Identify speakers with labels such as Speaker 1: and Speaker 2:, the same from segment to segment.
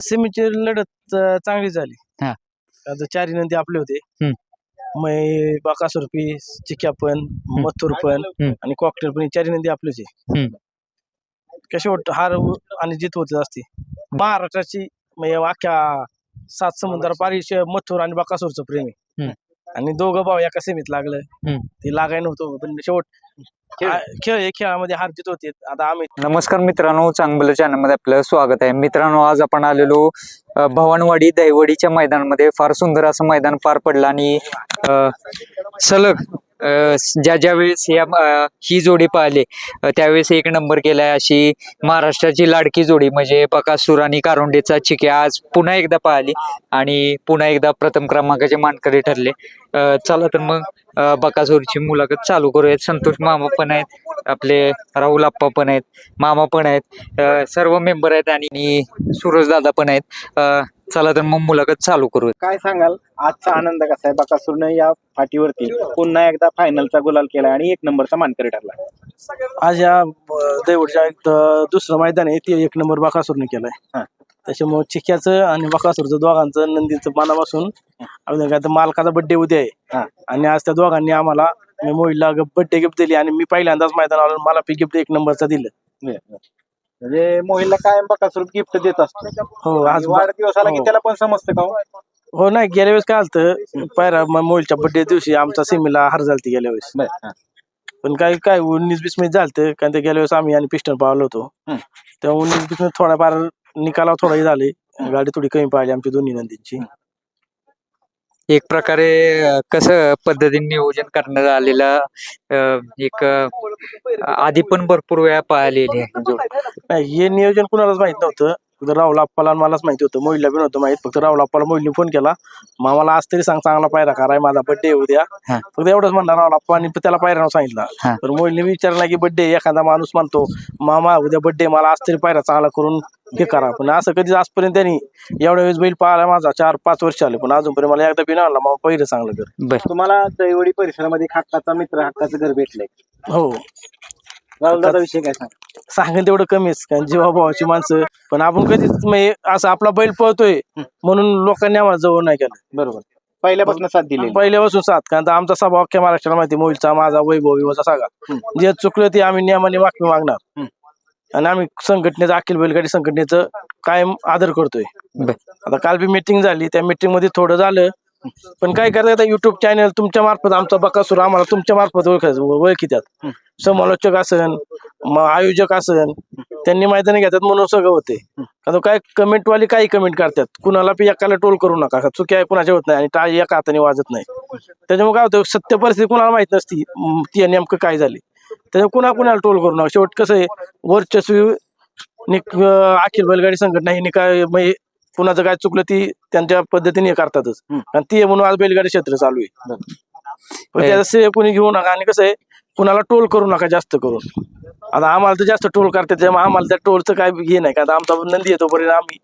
Speaker 1: सेमीची लढत अं, चांगली झाली
Speaker 2: हा.
Speaker 1: आता चारी नंदी आपले होते
Speaker 2: हम्म.
Speaker 1: मै बाकासूर पी चिक्या पण मथुर पण
Speaker 2: हम्म.
Speaker 1: आणि कॉकटेल पण ही चारी नंदी आपलेच आहे
Speaker 2: हम्म.
Speaker 1: कशी वाटत हार आणि जीत होत असते महाराष्ट्राची म्हणजे अख्ख्या सात समुद्र पारी श- मथुर आणि बाकासूरचं प्रेम आहे
Speaker 2: हम्म.
Speaker 1: आणि दोघं भाऊ एका सेमीत लागलं. ते लागाय नव्हतं पण शेवट
Speaker 2: खेळ.
Speaker 1: आहे, खेळामध्ये हार जीत होते आता आम्ही
Speaker 2: नमस्कार मित्रांनो चांगलं चॅनलमध्ये आपलं स्वागत आहे मित्रांनो आज आपण आलेलो भवानवाडी दैवडीच्या मैदानामध्ये फार सुंदर असं मैदान पार पडलं आणि अ, सलग ज्या ज्या वेळेस या ही जोडी पाहिली त्यावेळेस एक नंबर केलाय अशी महाराष्ट्राची लाडकी जोडी म्हणजे बकासूर आणि कारोंडेचा चिके आज पुन्हा एकदा पाहिली आणि पुन्हा एकदा प्रथम क्रमांकाचे मानकरी ठरले. चला तर मग बकासूरची मुलाखत चालू करूयात. संतोष मामा पण आहेत. आपले राहुल आप्पा पण आहेत मामा पण आहेत सर्व मेंबर आहेत आणि सूरज दादा पण आहेत. चला तर मग मुलाखत चालू करू
Speaker 3: काय सांगाल? आजचा आनंद कसा आहे? बकासूरनं या फाटीवरती पुन्हा एकदा फायनलचा गुलाल केला आणि एक नंबरचा मानकरी ठरला.
Speaker 1: आज या दैवडच्या एक दुसरं मैदान आहे ते एक नंबर बाकासूरने केलंय.
Speaker 3: हा.
Speaker 1: त्याच्यामुळे चिक्याचं आणि बाकासूरचं दोघांचं नंदीचं मनापासून अजून काय तर मालकाचा बड्डे उद्या
Speaker 3: हा.
Speaker 1: आहे आणि आज त्या दोघांनी आम्हाला मी मोहिला बड्डे गिफ्ट दिली आणि मी पहिल्यांदाच मैदान आलो मला पी गिफ्ट एक नंबरचा दिलं
Speaker 3: म्हणजे मोहिलला कायम बकासूर गिफ्ट देत असतो
Speaker 1: हो आज
Speaker 3: आज वाढदिवस आला की
Speaker 1: हो.
Speaker 3: त्याला पण समजतं का हो?
Speaker 1: हो नाही गेल्या वेळेस काय आलतं पायरा मोहिलच्या बड्डे दिवशी आमचा सेमीला हार झालती गेल्या वेळेस
Speaker 3: बरं, हा.
Speaker 1: पण काय काय उन्नीस बीस मिनिट झालतं कारण ते गेल्या वेळेस आम्ही आणि पिस्टन पावलो होतो
Speaker 3: हम्म.
Speaker 1: तेव्हा उन्नीस बीस मिनिट थोडाफार निकाला थोडा हे झाले गाडी थोडी कमी पाहिली आमची दोन्ही नंदींची
Speaker 2: एक प्रकारे अ, कसं पद्धतीने नियोजन करण्यात आलेलं अ, एक अ, आधी पण भरपूर वेळा पाहिलेली आहे
Speaker 1: नाही हे नियोजन कुणालाच माहीत नव्हतं. फक्त राहुल आप्पाला आणि मलाच माहिती होतं. मोहिलला बी नव्हतं माहीत. फक्त राहुल आप्पाला मोहिलने फोन केला. मामाला आज तरी सांग चांगला पायरा कराय माझा बड्डे उद्या.
Speaker 2: हा.
Speaker 1: फक्त एवढंच म्हणणार राहुल आप्पा आणि त्याला पायरा सांगितलं.
Speaker 2: हा.
Speaker 1: तर मोहिलने विचारला की बड्डे एखादा माणूस म्हणतो मामा उद्या बड्डे मला आज तरी पायरा चांगला करून हे करा. पण असं कधीच आजपर्यंत त्यांनी एवढ्या वेळेस बैल पाहिला माझा चार पाच वर्ष आले. पण अजूनपर्यंत मला एकदा पिना आणला मग पहिलं चांगलं कर
Speaker 2: बर.
Speaker 3: तुम्हाला दैवडी परिसरामध्ये एक हक्काचा मित्र हक्काचं घर भेटलंय.
Speaker 1: हो.
Speaker 3: दादा विषय काय सांग
Speaker 1: सांगेल तेवढं कमीच कारण जीवाभावाची माणसं पण आपण कधीच म्हणजे असं आपला बैल पळतोय म्हणून लोकांनी आम्हाला जवळ नाही केलं.
Speaker 3: बरोबर. पहिल्यापासून साथ दिली
Speaker 1: पहिल्यापासून साथ कारण आमचा स्वभाव अख्ख्या महाराष्ट्राला माहिती मोहिलचा माझा वैभव विवाचा सगळा. जे चुकलं ते आम्ही नियमाने माफी मागणार. आणि आम्ही संघटनेचं अखिल बैलगाडी संघटनेचं कायम आदर करतोय.
Speaker 2: बर.
Speaker 1: आता काल बी मिटिंग झाली. त्या मिटिंगमध्ये थोडं झालं. पण काय करता आता युट्यूब चॅनल तुमच्या मार्फत आमचा बकासूर आम्हाला तुमच्या मार्फत ओळखायचं ओळखीतात. समालोचक असन आयोजक असन त्यांनी मैदानी घेतात म्हणून सगळं होते. आता काय कमेंट वाले काही कमेंट करतात कुणाला बी एकाला टोल करू नका चुकी आहे कुणाच्या होत नाही आणि टाळी एका हाताने वाजत नाही. त्याच्यामुळे काय होतं सत्य परिस्थिती कुणाला माहीत नसती म, ती नेमकं काय झाली. त्याच्यामुळे कुणा कुणाला टोल करू नका. शेवट कसं आहे वर्चस्वी निक अखिल बैलगाडी संघटना ही निकाय म्हणजे कुणाचं काय चुकलं ती त्यांच्या पद्धतीने करतातच. आणि ती म्हणून आज बैलगाडी क्षेत्र चालू आहे. पण त्याचं श्रेय कोणी घेऊ नका. आणि कसं आहे कुणाला टोल करू नका जास्त करून. आता आम्हाला तर जास्त टोल करतात त्यामुळे आम्हाला त्या टोलचं काय हे नाही. का आता आमचा नंदी येतो पर्यंत आम्ही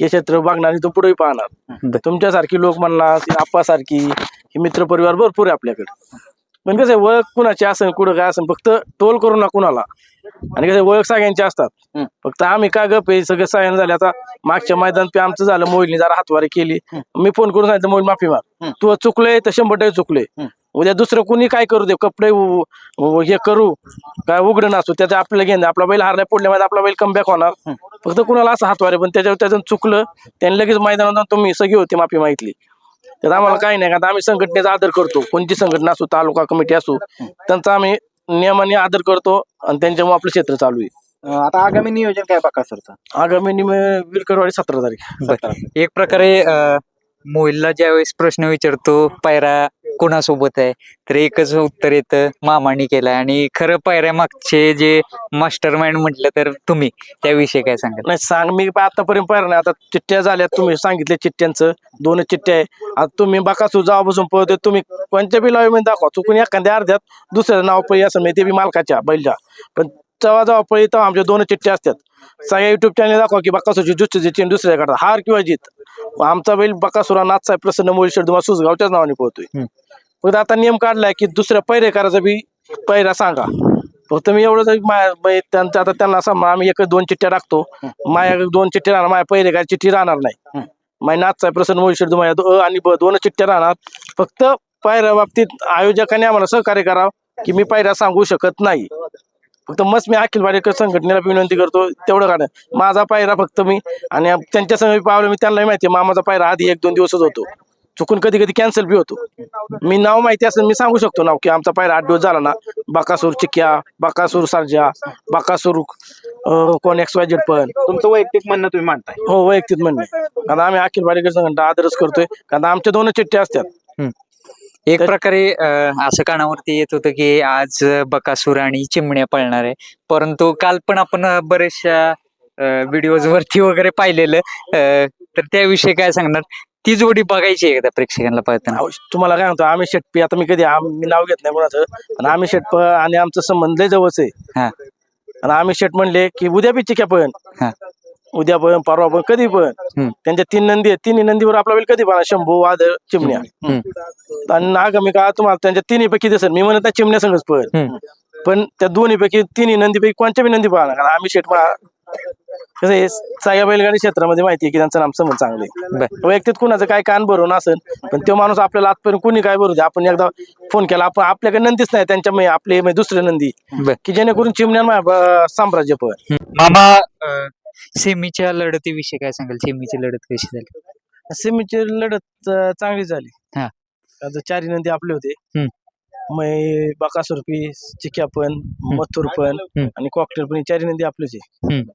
Speaker 1: हे क्षेत्र बघणार आणि तो पुढेही पाहणार. तुमच्यासारखी लोक म्हणला आप्पासारखी हे मित्र परिवार भरपूर आहे आपल्याकडे. पण कसं आहे ओळख कुणाची असेल कुठं काय असेल फक्त टोल करू नका कुणाला. आणि कसं आहे, ओळख सगळ्यांची असतात. फक्त आम्ही काय गप आहे सगळं सगळ्यांना झाले आता मागच्या मैदान पे आमचं झालं मोहिलनी जरा हातवारी केली. मी फोन करून सांगितलं मोहिल माफी माग. तू चुकलोय तर शंभर टक्के चुकलोय. उद्या दुसरं कुणी काय करू दे कपडे उ- उ- हे करू काय उघडं नसू त्याचं आपल्याला घेणं आपला बैल हारलाय पुढल्या मैदान आपला बैल कमबॅक होणार. फक्त कुणाला असं हातवारे पण त्याच्यावर त्याचं चुकलं त्यांनी लगेच मैदानात जाऊन तुम्ही सगळी होती माफी मागितली. तर आम्हाला काही नाही का आता आम्ही संघटनेचा आदर करतो. कोणती संघटना असो तालुका कमिटी असो त्यांचा आम्ही नियमाने आदर करतो आणि त्यांच्यामुळे आपलं क्षेत्र चालू आहे.
Speaker 3: आता आगामी नियोजन काय बकासूरचं
Speaker 1: आगामी निम विलकरवाडी सतरा तारीख.
Speaker 2: एक प्रकारे अ, मोहिलला ज्यावेळेस प्रश्न विचारतो पायरा कोणासोबत आहे? तर एकच उत्तर येतं मामाने केलंय. आणि खरं पायऱ्या मागचे जे मास्टर माइंड म्हटलं तर तुम्ही त्याविषयी काय सांगाल?
Speaker 1: नाही सांग मी आतापर्यंत पाहिलं नाही. आता चिठ्ठ्या झाल्या तुम्ही सांगितले चिठ्ठ्यांचं. दोन चिठ्ठ्या आहे. आता तुम्ही बकासू जावा बसून पळतो तुम्ही कोणत्या बी लावी दाखवा. चुकून एखाद्या अर्ध्यात दुसऱ्या नाव पळी असं नाही ते बी मालकाच्या बैलच्या. पण जेव्हा जेव्हा पळी तेव्हा आमच्या दोन चिठ्ठ्या असतात. सगळ्या युट्यूब चॅनल दाखवा की बकासूरची दुसऱ्याची चेन दुसऱ्याकडे. हार किंवा जीत. आमचा बैल बकासुरा नाथचा आहे, प्रसन्न मोळी शर्दुमा सुसगावच्याच नावाने
Speaker 2: हम्म.
Speaker 1: फक्त आता नियम काढलाय की दुसऱ्या पैरेकराचा बी पैरा सांगा. फक्त मी एवढंच एक माया त्यांचं आता त्यांना असं आम्ही एक दोन चिठ्ठ्या टाकतो. माझ्या दोन चिठ्ठ्या राहणार माझ्या पहिले काय चिठ्ठी राहणार नाही. माझ्या नाथचा प्रसन्न दो- अ आणि ब दोन चिठ्ठ्या राहणार. फक्त पायऱ्या बाबतीत आयोजकांनी आम्हाला सहकार्य करावं की मी पायऱ्या सांगू शकत नाही. फक्त मस्त मी अखिल भारतीय संघटनेला विनंती करतो तेवढं काढा माझा पायरा फक्त मी आणि त्यांच्यासमोर पावलं मी त्यांनाही माहिती आहे मामाचा पायरा आधी एक दोन दिवसच होतो. चुकून कधी कधी कॅन्सल बी होतो. मी नाव माहिती असेल मी सांगू शकतो नाव की आमचा पायरा आठ दिवस झाला ना. बाकासूर चिक्या बाकासूर सारजा बाकासूर कोण एक्स वाय झेड पण.
Speaker 3: तुमचं वैयक्तिक म्हणणं तुम्ही मांडताय.
Speaker 1: हो वैयक्तिक म्हणणे कारण आम्ही अखिल भारतीय संघटना आदरच करतोय. कारण आमच्या दोन चिठ्ठ्या असतात.
Speaker 2: एक प्रकारे अं, असं कानावरती येत होतं की आज बकासूर आणि चिमण्या पळणार आहे. परंतु काल पण आपण बरेचशा व्हिडिओज वरती वगैरे पाहिलेलं. अं, तर त्याविषयी काय सांगणार? ती जोडी बघायची एकदा प्रेक्षकांना पाहताना
Speaker 1: अहो, तुम्हाला काय म्हणतो आम्ही शेटपी आता मी कधी आम- मी नाव घेत नाही कोणाचं आणि आम्ही शेटप आणि आमचा संबंध लय जवळच आहे.
Speaker 2: हा.
Speaker 1: आणि आम्ही शेट म्हणले की उद्या बी चिक्या पण
Speaker 2: हा.
Speaker 1: उद्या पण परवा पण कधी पण.
Speaker 2: हम्म.
Speaker 1: त्यांच्या तीन नंदी आहेत. तिन्ही नंदीवर आपला वेळ कधी पण शंभू वादळ चिमण्या. आणि आगामी का तुम्हाला त्यांच्या तिन्ही पैकी दिसेल. मी म्हणत नाही चिमण्या संघच पण.
Speaker 2: हम्म.
Speaker 1: पण त्या दोन्ही पैकी तिन्ही नंदी पैकी कोणत्या बी नंदी पाहणार? कारण आम्ही शेट कसं आहे साया बैलगाडी क्षेत्रामध्ये माहिती आहे की त्यांचं नाम समज चांगले
Speaker 2: बर.
Speaker 1: वैयक्तिक कुणाचं काय कान भरून असेल पण तो माणूस आपल्याला आजपर्यंत कुणी काय भरू दे? आपण एकदा फोन केला. आपण आपल्याकडे नंदीच नाही त्यांच्या आपले म्हणजे दुसरे नंदी.
Speaker 2: बर.
Speaker 1: की जेणेकरून चिमण्या साम्राज्य पण.
Speaker 2: मामा अं, सेमीच्या लढतीविषयी काय सांगाल? सेमीची लढत कशी झाली?
Speaker 1: सेमीची लढत अं, चांगली झाली.
Speaker 2: हा.
Speaker 1: आता चारी नंदी आपले होते.
Speaker 2: हम्म.
Speaker 1: मै बाकासुरपी चिक्या पण मथुर पण
Speaker 2: हम्म.
Speaker 1: आणि कॉकटेल पण ही चारी नंदी आपलेच आहे.
Speaker 2: हम्म.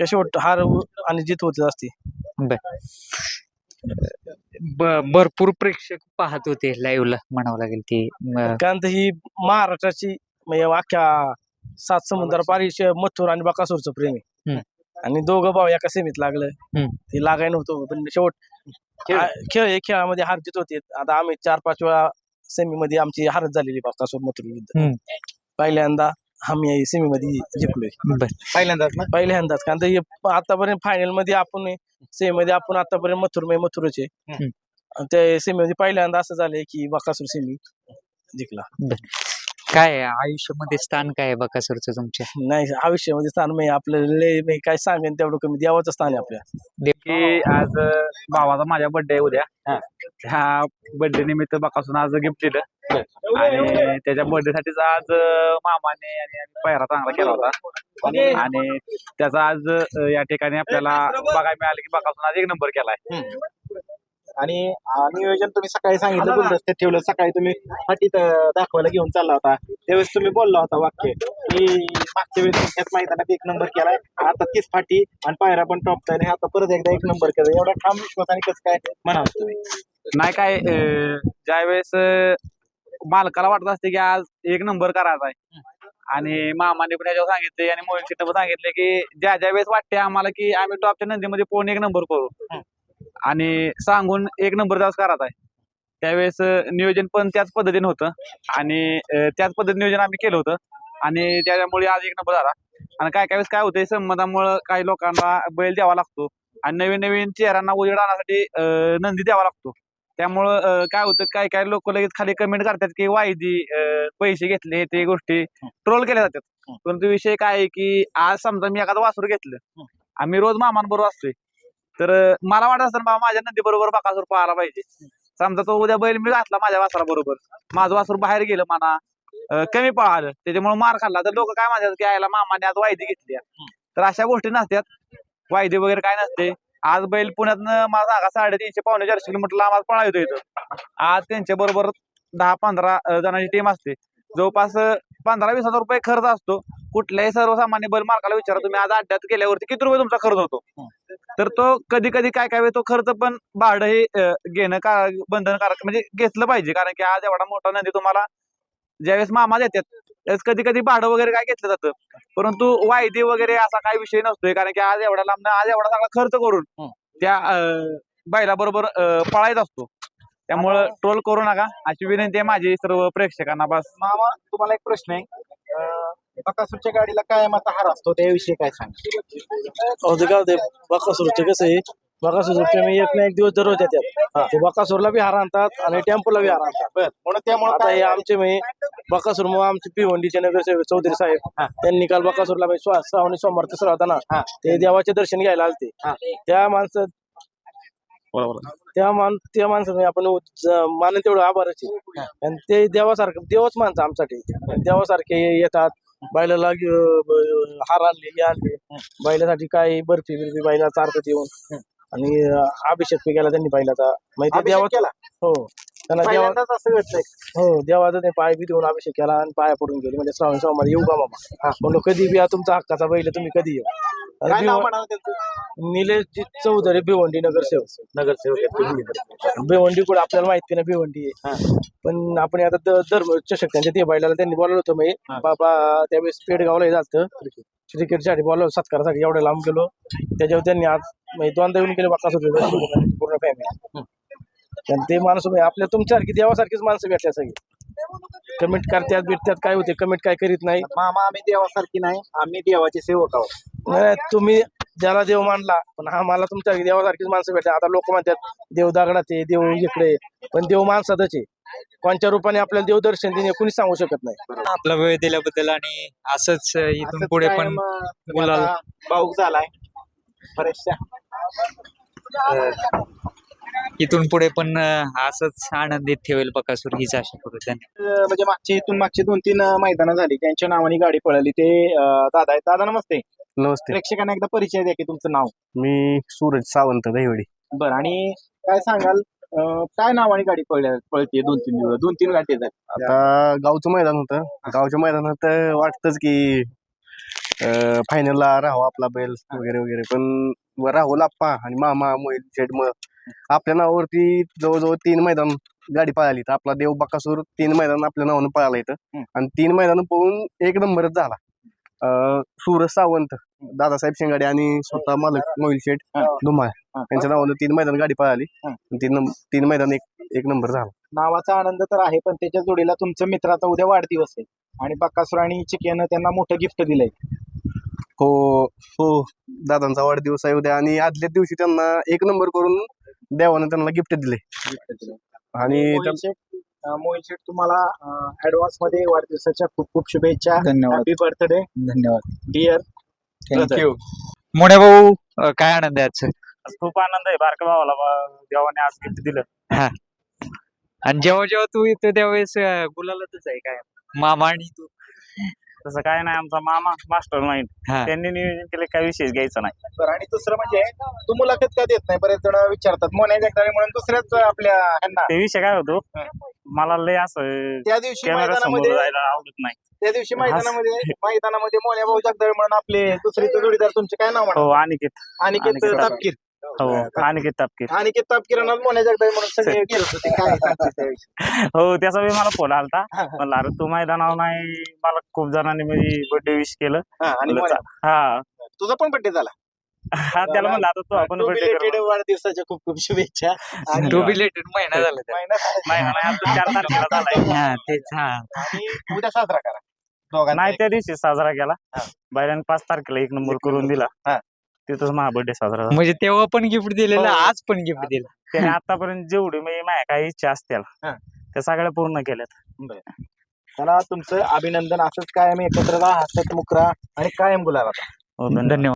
Speaker 1: कशी वाटतं? हार आणि जीत होत असते.
Speaker 2: ब- भरपूर प्रेक्षक पाहत होते लाईव्हला म्हणावं लागेल ते म-
Speaker 1: कारण तर ही महाराष्ट्राची म्हणजे अख्ख्या सात समुद्र पारी श- मथुर आणि बकासूरचं प्रेम आहे. आणि दोघं भाऊ एका सेमीत लागलं. ते लागाय नव्हतं पण शेवट
Speaker 3: खेळ.
Speaker 1: हे खेळामध्ये हार जीत होते. आता आम्ही चार पाच वेळा सेमी मध्ये आमची हारच झालेली बकासूर मथुर विरुद्ध
Speaker 2: हम्म.
Speaker 1: पहिल्यांदा आम्ही सेमी मध्ये जिंकलोय.
Speaker 3: पहिल्यांदाच
Speaker 1: पहिल्यांदाच कारण हे आतापर्यंत फायनलमध्ये आपण सेमी मध्ये आपण आतापर्यंत मथुरमध्ये मथुरच ते सेमी मध्ये पहिल्यांदा असं झालंय की बकासूर सेमी जिंकला.
Speaker 2: काय आहे? आयुष्यामध्ये स्थान काय आहे बकासूरचं तुमच्या?
Speaker 1: नाही आयुष्यामध्ये स्थान मी आपलं लय मी काय सांगेन तेवढं कमी. देवाचं स्थान आहे आपल्या.
Speaker 4: की आज अं, भावाचा माझ्या बर्थडे उद्या. ह्या बर्थडे निमित्त बकासून आज गिफ्ट दिलं. आणि त्याच्या बर्थडे साठीच आज अं, मामाने आणि आम्ही पहिरा चांगला केला होता. आणि? त्याचा आज अं, या ठिकाणी आपल्याला बघायला मिळालं की बकासून आज एक नंबर केलाय.
Speaker 3: आणि नियोजन तुम्ही सकाळी सांगितलं गुलदस्त्यात ठेवलं. सकाळी तुम्ही फाटीत अं, दाखवायला घेऊन चालला होता. त्यावेळेस तुम्ही बोलला होता वाक्य की मागच्या वेळेस तुमच्याच मैदानात एक नंबर केलाय. आता तीच फाटी आणि पायरा पण टॉप आणि आता परत एकदा एक नंबर केला एवढा ठाम विश्वासाने कसं काय म्हणाल तुम्ही?
Speaker 4: नाही काय ज्यावेळेस मालकाला वाटत असते की आज एक नंबर करायचा आहे. आणि मामाने पण याच्यावर सांगितले आणि मोहित पण सांगितले की ज्या ज्या वेळेस वाटते आम्हाला की आम्ही टॉपच्या नंदीमध्ये पोहून एक नंबर करू. आणि सांगून एक नंबर जास्त करायचा आहे. त्यावेळेस नियोजन पण त्याच पद्धतीने होतं. आणि त्याच पद्धतीने नियोजन आम्ही केलं होतं. आणि त्याच्यामुळे आज एक नंबर झाला. आणि काय काय वेळेस काय होतंय संमतामुळं काही लोकांना बैल द्यावा लागतो. आणि नवीन नवीन चेहऱ्यांना उजेड आणण्यासाठी नंदी द्यावा लागतो. त्यामुळं काय होतं काय काय लोक लगेच खाली कमेंट करतात की वायदी पैसे घेतले ते गोष्टी. ट्रोल केल्या जातात. परंतु विषय काय आहे की आज समजा मी एखादं वासरू घेतलं. आम्ही रोज मामांबरोबर असतोय. तर मला वाटत असतं बाबा माझ्या नंदी बरोबर बकासूर पाहायला पाहिजे. समजा तो उद्या बैल मी घातला माझ्या वासरा बरोबर माझं वासरू बाहेर गेलं म्हणा कमी पळालं. त्याच्यामुळे मार खाल्ला. तर लोक काय म्हणतात की आयला मामाने आज वायदी घेतली तर अशा गोष्टी नसतात. वायदे वगैरे काय नसते. आज बैल पुण्यातनं मला सांगा साडेतीनशे पावणे चारशे किलोमीटर लांब आज पळा येतो इथं. आज त्यांच्या बरोबर दहा पंधरा जणांची टीम असते. जवळपास पंधरा वीस हजार रुपये खर्च असतो. कुठल्याही सर्वसामान्य बैल मालकाला विचारा तुम्ही आज अड्ड्यात गेल्यावरती किती रुपये तुमचा खर्च होतो? तर तो कधी कधी काय काय वेळ तो खर्च पण भाडं हे घेणं का बंधनकारक म्हणजे घेतलं पाहिजे. कारण की आज एवढा मोठा नदी तुम्हाला ज्यावेळेस मामा देतात त्यावेळेस कधी कधी भाडं वगैरे काय घेतलं जातं. परंतु वायदे वगैरे असा काही विषय नसतोय. कारण की आज एवढा लांब आज एवढा सगळा खर्च करून त्या अं, बैलाबरोबर अं, पळायचा असतो. त्यामुळं ट्रोल करू नका. अशी विनंती आहे माझी सर्व प्रेक्षकांना. बस.
Speaker 3: मामा तुम्हाला एक प्रश्न आहे. बकासूरच्या गाडीला कायम आता हार असतो त्याविषयी काय सांग?
Speaker 1: ते काय होते बकासूरचं कसं आहे बकासूर प्रेमी एक ना एक दिवस दररोज येतात. ते बकासूरला बी हार आणतात आणि टेम्पोला बी हार आणतात.
Speaker 3: बर म्हणून त्यामुळे
Speaker 1: आता हे आमचे म्हणजे बकासूर मग आमचे भिवंडीचे नगरसेवक चौधरी साहेब त्यांनी काल बकासूरला स्वा- श्रावणी सोमवार तिसरा होता ना. ते देवाचे दर्शन घ्यायला आलते. त्या माणसं त्या मान त्या माणसाने आपण मानेल तेवढं आभारच आहे. आणि ते देवासारखं देवच माणसं आमच्यासाठी. देवासारखे येतात बैलाला ब- हार आणले हे आणले. बैलासाठी काय बर्फी बिर्फी बैला चारतात येऊन आणि अं, अभिषेक बी केला त्यांनी बैलाचा. माहिती
Speaker 3: अभिषेक
Speaker 1: देवा
Speaker 3: केला?
Speaker 1: हो. त्यांना देवा
Speaker 3: पहिल्यांदाच असं घडतंय.
Speaker 1: हो देवाचा ते पाय बी देऊन अभिषेक केला आणि पाया पडून गेले. म्हणजे श्रावण सोमवार येऊ का मामा? म्हणलो कधी बी या तुमचा हक्काचा बैल आहे, तुम्ही कधी येऊ? आणि
Speaker 3: काय नाव
Speaker 1: भिव-
Speaker 3: म्हणावं त्यांचं?
Speaker 1: निलेशजी चौधरी भिवंडी नगरसेवक. नगरसेवक भिवंडी कुठे? आपल्याला माहिती नाही भिवंडी. आहे पण आपण आता द- धर्म चषक त्यांच्या ते बैलाला त्यांनी बोलावलं होतं म्हणजे बाबा त्यावेळेस पेडगावला हे झालं क्रिकेटसाठी बोलावलं सत्कारासाठी एवढं लांब गेलो. त्याच्यावर त्यांनी आज म्हणजे दोनदा येऊन गेले बाका पूर्ण फॅमिली आणि ते माणूस म्हणजे आपल्या तुमच्यासारखी देवासारखीच माणसं भेटल्या सगळी. कमेंट करतात भेटतात काय होते कमेंट काय करीत नाही.
Speaker 3: मामा आम्ही देवासारखी नाही आम्ही देवाचे सेवक आहोत.
Speaker 1: नाही तुम्ही ज्याला देव मानला पण हा मला तुमच्या देवासारखीच माणसं भेटतात आता लोक म्हणतात देव दगडात आहे देव इकडे आहे. पण देव माणसातच आहे. कोणत्या रूपाने आपल्याला देव दर्शन देणे कुणीच सांगू शकत नाही.
Speaker 2: आपला वेळ दिल्याबद्दल आणि असंच इथून पुढे पण
Speaker 3: आता भाऊक झालाय. बरेचशा.
Speaker 2: इथून पुढे पण असंच आनंदित ठेवेल बकासूर हीच आशा करू.
Speaker 3: म्हणजे मागची इथून मागची दोन तीन मैदानं झाली. त्यांच्या नावाने गाडी पळाली. ते अं, दादा आहेत. दादा नमस्ते.
Speaker 5: नमस्ते.
Speaker 3: प्रेक्षकांना एकदा परिचय द्या की तुमचं नाव.
Speaker 5: मी सूरज सावंत दहिवडी
Speaker 3: बरं आणि काय सांगाल अं, काय नावाने गाडी पळल्या पळते दोन तीन दिवस? दोन तीन गाठी झाली.
Speaker 5: आता गावचं मैदान होतं. गावच्या मैदानात वाटतच की फायनलला राहावं आपला बैल वगैरे वगैरे. पण राहुल आप्पा आणि मामा मोहित शेठ मग आपल्या नावावरती जवळजवळ तीन मैदान गाडी पळाली तर आपला देव बकासूर तीन मैदान आपल्या नावानं पळाला इथं. आणि तीन मैदान पळून एक नंबरच झाला. सूरज सावंत दादासाहेब शेंगाडे आणि स्वतः मालक मोहिल शेठ. धुमाळ. त्यांच्या नावानं तीन मैदान गाडी पळाली. तीन तीन मैदान एक एक नंबर झाला.
Speaker 3: नावाचा आनंद तर आहे पण त्याच्या जोडीला तुमचं मित्राचा उद्या वाढदिवस आहे. आणि बक्कासूर आणि चिकियानं त्यांना मोठं गिफ्ट दिलंय.
Speaker 5: हो हो. दादांचा वाढदिवस आहे उद्या आणि आदल्या दिवशी त्यांना एक नंबर करून देवानं त्यांना गिफ्ट दिले. आणि
Speaker 3: मोहित शेठ, तुम्हाला ऍडव्हान्समध्ये वाढदिवसाच्या खूप खूप शुभेच्छा.
Speaker 2: धन्यवाद.
Speaker 3: हॅपी बर्थडे
Speaker 2: धन्यवाद.
Speaker 3: डिअर
Speaker 2: थँक्यू मोठ्या भाऊ काय आनंद आहे आजचं?
Speaker 4: खूप आनंद आहे. बारका भावाला बा- देवाने आज गिफ्ट दिलं.
Speaker 2: आणि जेव्हा जेव्हा तू येतो त्यावेळेस अं, गुलालातच आहे काय? मामा आणि तू.
Speaker 4: तसं काय नाही आमचा मामा मास्टर माइंड.
Speaker 2: हा.
Speaker 4: त्यांनी नियोजन केले काय विशेष घ्यायचं नाही.
Speaker 3: बरं आणि दुसरं म्हणजे तू मुलाखत का देत नाही? बरेच जण विचारतात मोन्या जगदाळे म्हणून दुसऱ्याच आपल्या ह्यांना.
Speaker 4: ते विषय काय होतो मला लय असं
Speaker 3: त्या दिवशी
Speaker 4: कॅमेरा समोर
Speaker 3: मैदानामध्ये
Speaker 4: जायला आवडत नाही.
Speaker 3: त्या दिवशी मैदानामध्ये मैदानामध्ये मोन्या भाऊ जगदाळे म्हणून आपले दुसरे जोडीदार तुमचे काय नाव म्हणा?
Speaker 4: हो अनिकेत.
Speaker 3: अनिकेत
Speaker 4: अनिकेत.
Speaker 3: तापकीर.
Speaker 4: हो अनिकेत तापकीर.
Speaker 3: अनिकेत तापकीरांना मोन्या जगदाळे म्हणून सगळे गेलत होते काय सांगते त्याविषयी
Speaker 4: हो त्याचा बी मला फोन आलता.
Speaker 3: हा, हा.
Speaker 4: म्हणलं अरे तू मैदानावर नाही मला खूप जणांनी म्हणजे बर्थडे विश केलं.
Speaker 3: हा, आणि
Speaker 4: म्हणलं,
Speaker 3: मोन्या,
Speaker 4: चा- हा.
Speaker 3: तुझा पण बर्थडे झाला?
Speaker 4: हा त्याला म्हणलं आता तू आपण
Speaker 3: To वाढदिवसाच्या खूप खूप शुभेच्छा. आणि
Speaker 2: टू रिलेटेड महिना झाला त्याला.
Speaker 3: महिना झाला.
Speaker 4: नाही नाही आता चार तारखेला झालाय.
Speaker 2: हा तेच हा.
Speaker 3: आणि उद्या साजरा करा.
Speaker 4: नाही. त्या दिवशी साजरा केला.
Speaker 3: हा.
Speaker 4: बैलांनी पाच तारखेला एक नंबर. करून दिला.
Speaker 3: हा.
Speaker 4: तिथंच माझा बर्थडे साजरा झाला.
Speaker 2: म्हणजे तेव्हा पण गिफ्ट दिलेलं
Speaker 3: हो.
Speaker 2: आज पण गिफ्ट दिलं.
Speaker 4: त्याने आतापर्यंत जेवढी म्हणजे माझ्या काही इच्छा असतील
Speaker 3: हा.
Speaker 4: त्या सगळ्या पूर्ण केल्यात.
Speaker 3: चला तुमचं अभिनंदन असंच कायम एकत्र राहा हसत मुकरा आणि कायम गुलाब
Speaker 4: हो
Speaker 2: धन्यवाद.